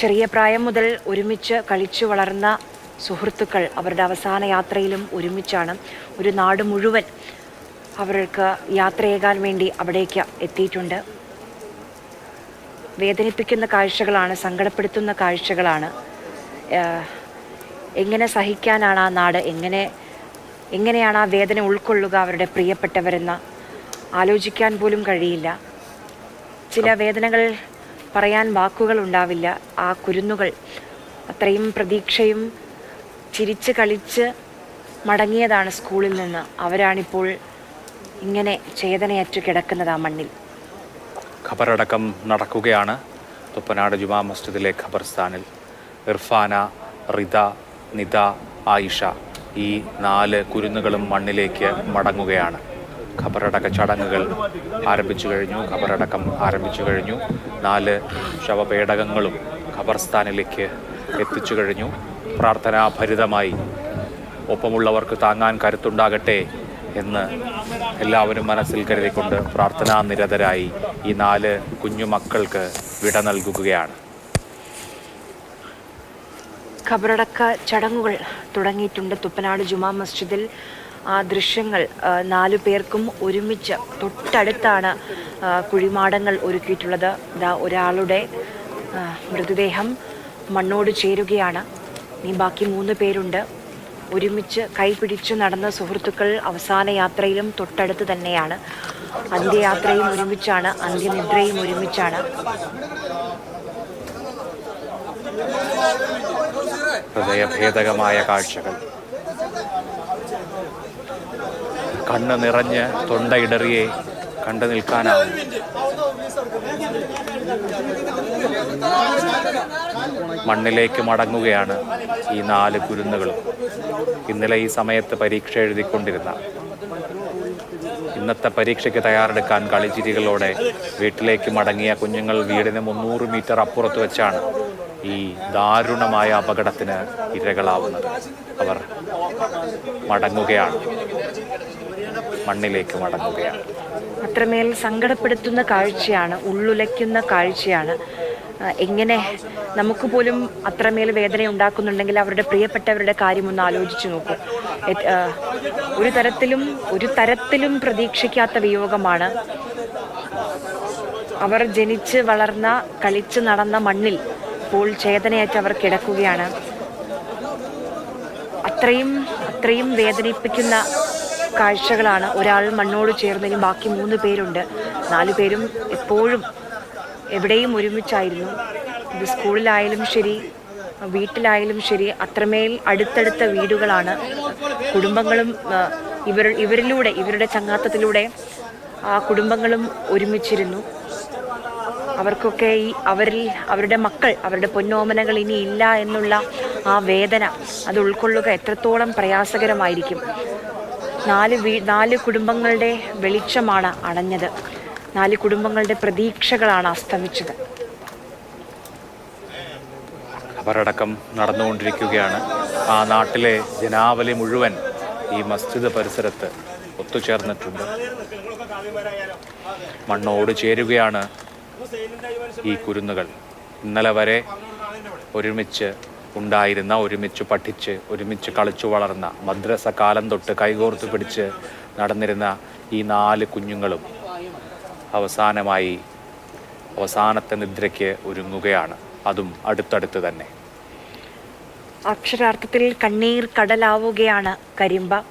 ചെറിയ പ്രായം മുതൽ ഒരുമിച്ച് കളിച്ചു വളർന്ന സുഹൃത്തുക്കൾ അവരുടെ അവസാന യാത്രയിലും ഒരുമിച്ചാണ് ഒരു നാട് മുഴുവൻ അവർക്ക് യാത്രയേകാൻ വേണ്ടി അവിടേക്ക് എത്തിയിട്ടുണ്ട്. വേദനിപ്പിക്കുന്ന കാഴ്ചകളാണ് സങ്കടപ്പെടുത്തുന്ന കാഴ്ചകളാണ്. എങ്ങനെ സഹിക്കാനാണ് ആ നാട്? എങ്ങനെ എങ്ങനെയാണ് ആ വേദന ഉൾക്കൊള്ളുക അവരുടെ പ്രിയപ്പെട്ടവരെന്ന് ആലോചിക്കാൻ പോലും കഴിയില്ല. ചില വേദനകൾ പറയാൻ വാക്കുകൾ ഉണ്ടാവില്ല ആ കുരുന്നുകൾ അത്രയും പ്രതീക്ഷയും ചിരിച്ച് കളിച്ച് മടങ്ങിയതാണ് സ്കൂളിൽ നിന്ന്. അവരാണിപ്പോൾ ഇങ്ങനെ ചേതനയറ്റു കിടക്കുന്നത് ആ മണ്ണിൽ. ഖബറടക്കം നടക്കുകയാണ്. തുപ്പനാട് ജുമാ മസ്ജിദിലെ ഖബർസ്ഥാനിൽ. ഇർഫാന റിത നിത ആയിഷ ഈ നാല് കുരുന്നുകളും മണ്ണിലേക്ക് മടങ്ങുകയാണ്. ഖബറടക്ക ചടങ്ങുകൾ ആരംഭിച്ചു കഴിഞ്ഞു. ഖബറടക്കം ആരംഭിച്ചു കഴിഞ്ഞു. നാല് ശവപേടകങ്ങളും ഖബർസ്ഥാനിലേക്ക് എത്തിച്ചു കഴിഞ്ഞു. പ്രാർത്ഥനാഭരിതമായി ഒപ്പമുള്ളവർക്ക് താങ്ങാൻ കരുത്തുണ്ടാകട്ടെ എന്ന് എല്ലാവരും മനസ്സിൽ കരുതിക്കൊണ്ട് പ്രാർത്ഥനാ നിരതരായി ഈ നാല് കുഞ്ഞുമക്കൾക്ക് വിട നൽകുകയാണ്. ഖബറടക്ക ചടങ്ങുകൾ തുടങ്ങിയിട്ടുണ്ട്. തുപ്പനാട് ജുമാ മസ്ജിദിൽ ആ ദൃശ്യങ്ങൾ നാലു പേർക്കും ഒരുമിച്ച് തൊട്ടടുത്താണ് കുഴിമാടങ്ങൾ ഒരുക്കിയിട്ടുള്ളത്. ഇതാ ഒരാളുടെ മൃതദേഹം മണ്ണോട് ചേരുകയാണ്. ഇനി ബാക്കി മൂന്ന് പേരുണ്ട്. ഒരുമിച്ച് കൈപിടിച്ച് നടന്ന സുഹൃത്തുക്കൾ അവസാന യാത്രയിലും തൊട്ടടുത്ത് തന്നെയാണ്. അന്ത്യയാത്രയും ഒരുമിച്ചാണ് അന്ത്യനിദ്രയും ഒരുമിച്ചാണ്. ഹൃദയഭേദകമായ കാഴ്ചകൾ. കണ്ണ് നിറഞ്ഞ് തൊണ്ടയിടറിയെ കണ്ടു നിൽക്കാനാവും മണ്ണിലേക്ക് മടങ്ങുകയാണ് ഈ നാല് കുരുന്നുകളും. ഇന്നലെ ഈ സമയത്ത് പരീക്ഷ എഴുതിക്കൊണ്ടിരുന്ന ഇന്നത്തെ പരീക്ഷയ്ക്ക് തയ്യാറെടുക്കാൻ കളിച്ചിരികളോടെ വീട്ടിലേക്ക് മടങ്ങിയ കുഞ്ഞുങ്ങൾ വീടിന് മുന്നൂറ് മീറ്റർ അപ്പുറത്ത് വെച്ചാണ് ഈ ദാരുണമായ അപകടത്തിന് ഇരകളാവുന്നത്. അവർ മടങ്ങുകയാണ്. മണ്ണിലേക്ക് മടങ്ങുകയാണ്. അത്രമേൽ സങ്കടപ്പെടുത്തുന്ന കാഴ്ചയാണ് ഉള്ളുലയ്ക്കുന്ന കാഴ്ചയാണ്. എങ്ങനെ നമുക്ക് പോലും അത്രമേൽ വേദന ഉണ്ടാക്കുന്നുണ്ടെങ്കിൽ അവരുടെ പ്രിയപ്പെട്ടവരുടെ കാര്യം ഒന്ന് ആലോചിച്ചു നോക്കൂ. ഒരു തരത്തിലും ഒരു തരത്തിലും പ്രതീക്ഷിക്കാത്ത വിയോഗമാണ്. അവർ ജനിച്ച് വളർന്ന കളിച്ച് നടന്ന മണ്ണിൽ ഇപ്പോൾ ചേതനയേറ്റ് അവർ കിടക്കുകയാണ്. അത്രയും അത്രയും വേദനിപ്പിക്കുന്ന കാഴ്ചകളാണ്. ഒരാൾ മണ്ണോട് ചേർന്നതിനും ബാക്കി മൂന്ന് പേരുണ്ട്. നാലു പേരും എപ്പോഴും എവിടെയും ഒരുമിച്ചായിരുന്നു. ഇത് സ്കൂളിലായാലും ശരി വീട്ടിലായാലും ശരി അത്രമേൽ അടുത്തടുത്ത വീടുകളാണ്. കുടുംബങ്ങളും ഇവർ ഇവരിലൂടെ ഇവരുടെ ചങ്ങാത്തത്തിലൂടെ ആ കുടുംബങ്ങളും ഒരുമിച്ചിരുന്നു. അവർക്കൊക്കെ ഈ അവരിൽ അവരുടെ മക്കൾ അവരുടെ പൊന്നോമനകൾ ഇനി ഇല്ല എന്നുള്ള ആ വേദന അത് ഉൾക്കൊള്ളുക എത്രത്തോളം പ്രയാസകരമായിരിക്കും. നാല് വീ നാല് കുടുംബങ്ങളുടെ വെളിച്ചമാണ് അണഞ്ഞത്. നാല് കുടുംബങ്ങളുടെ പ്രതീക്ഷകളാണ് അസ്തമിച്ചത്. ഖബറടക്കം നടന്നുകൊണ്ടിരിക്കുകയാണ്. ആ നാട്ടിലെ ജനാവലി മുഴുവൻ ഈ മസ്ജിദ് പരിസരത്ത് ഒത്തുചേർന്നിട്ടുണ്ട്. മണ്ണോട് ചേരുകയാണ് ഈ കുരുന്നുകൾ. ഇന്നലെ വരെ ഒരുമിച്ച് ഉണ്ടായിരുന്ന ഒരുമിച്ച് പഠിച്ച് ഒരുമിച്ച് കളിച്ചു വളർന്ന മദ്രസ കാലം തൊട്ട് കൈകോർത്ത് പിടിച്ച് നടന്നിരുന്ന ഈ നാല് കുഞ്ഞുങ്ങളും അവസാനമായി അവസാനത്തെ നിദ്രയ്ക്ക് ഒരുങ്ങുകയാണ്. അതും അടുത്തടുത്ത് തന്നെ. അക്ഷരാർത്ഥത്തിൽ കണ്ണീർ കടലാവുകയാണ് കരിമ്പ.